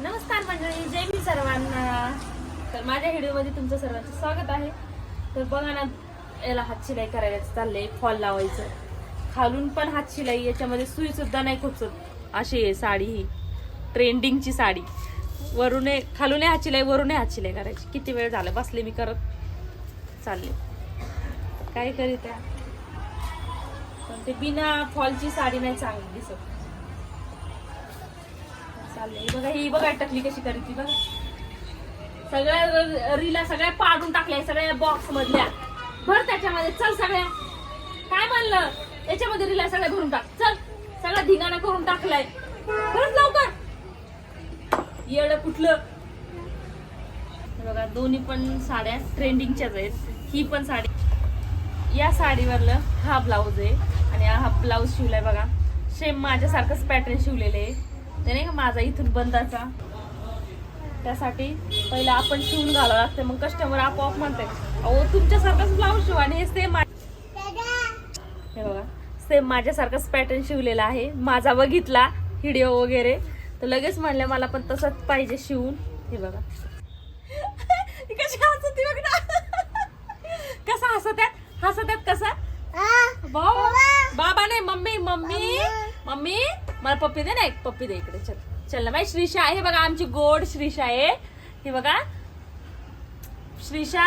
नमस्कार मंडळी जय मी सर्वांना. तर माझ्या व्हिडिओमध्ये तुमचं सर्वांचं स्वागत आहे. तर बघा ना याला हात शिलाई करायला चाललंय फॉल लावायचं. खालून पण हात शिलाई याच्यामध्ये सुई सुद्धा नाही खूप अशी आहे साडी ही ट्रेंडिंगची साडी. वरून खालून हात शिलाई वरून हात शिलाई करायची. किती वेळ झाला बसले मी करत. चालले. काय करीत पण ते बिना फॉलची साडी नाही चांगली दिसत. चाललंय. बघा ही बघा टकली कशी करते बघा. सगळ्या रिला सगळ्या पाडून टाकल्या सगळ्या बॉक्स मधल्या भर त्याच्यामध्ये चल सगळ्या. काय म्हणलं? त्याच्यामध्ये रिला सगळ्या भरून टाक. चल सगळा धिंगाणा करून टाकलाय. खरंच लवकर. येड कुठलं? बघा दोन्ही पण साड्या ट्रेंडिंगच्याच आहेत. ही पण साडी. या साडीवरलं हा ब्लाऊज आहे. आणि हा ब्लाऊज शिवलाय बघा. सेम माझ्यासारखंच पॅटर्न शिवलेले आहे. ते नाही का माझा इथून बंदाचा? त्यासाठी पहिलं आपण शिवून घालावं लागतं मग कस्टमर आपोआप म्हणते अहो तुमच्यासारखंच ब्लाऊज शिवा आणि हे सेम हे बघा सेम माझ्यासारखंच पॅटर्न शिवलेला आहे. माझा बघितला व्हिडिओ वगैरे. तर लगेच म्हणलं मला पण तसंच पाहिजे शिवून. हे बघा. कशी हसती बघ ना. कसा हसत आहेत हसत आहेत कसा बाबा. नाही मम्मी मम्मी मम्मी. मला पप्पी दे ना एक पप्पी दे इकडे चल. चल ना बाई श्रीषा आहे. बघा आमची गोड श्रीषा आहे. हे बघा. श्रीषा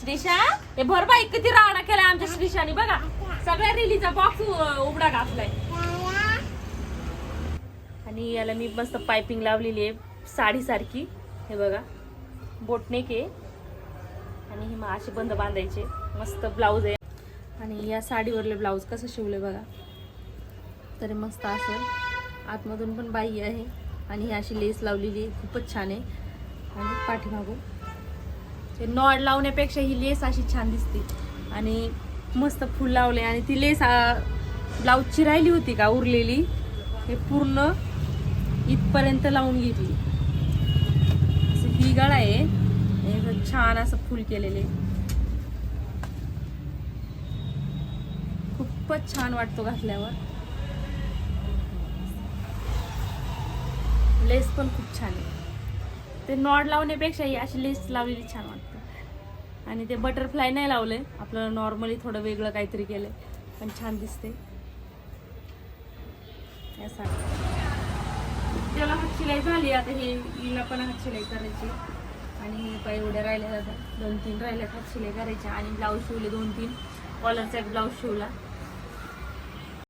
श्रीषा. हे भर बाई किती राडा केला आमच्या श्रीषाने बघा. सगळ्या रिलीचा बॉक्स उघडा घातलाय. आणि याला मी मस्त पायपिंग लावलेली आहे साडीसारखी हे बघा. बोटनेक आहे. आणि हे मग असे बंद बांधायचे. मस्त ब्लाऊज आहे. आणि या साडीवरले ब्लाऊज कसं शिवले बघा. तरी मस्त असं. आतमधून पण बाई आहे आणि ही अशी लेस लावलेली आहे. खूपच छान आहे. आणि पाठीमागून ते नॉड लावण्यापेक्षा ही लेस अशी छान दिसते. आणि मस्त फुल लावले आणि ती लेस ब्लाऊजची राहिली होती का उरलेली? हे पूर्ण इथपर्यंत लावून घेतली. असं ही गळा आहे. छान असं फुल केलेले. खूपच छान वाटतो घातल्यावर. लेस पण खूप छान आहे. ते नॉड लावण्यापेक्षा ही अशी लेस लावलेली छान वाटतं. आणि ते बटरफ्लाय नाही लावले. आपलं नॉर्मली थोडं वेगळं काहीतरी केलं पण छान दिसते. त्याला हात शिलाई झाली. आता हे हिला पण हात शिलाई करायची. आणि हे पाय एवढ्या राहिल्या जातात. दोन तीन राहिल्यात हात शिलाई करायच्या. आणि ब्लाऊज शिवले दोन तीन कॉलरचा एक ब्लाऊज शिवला.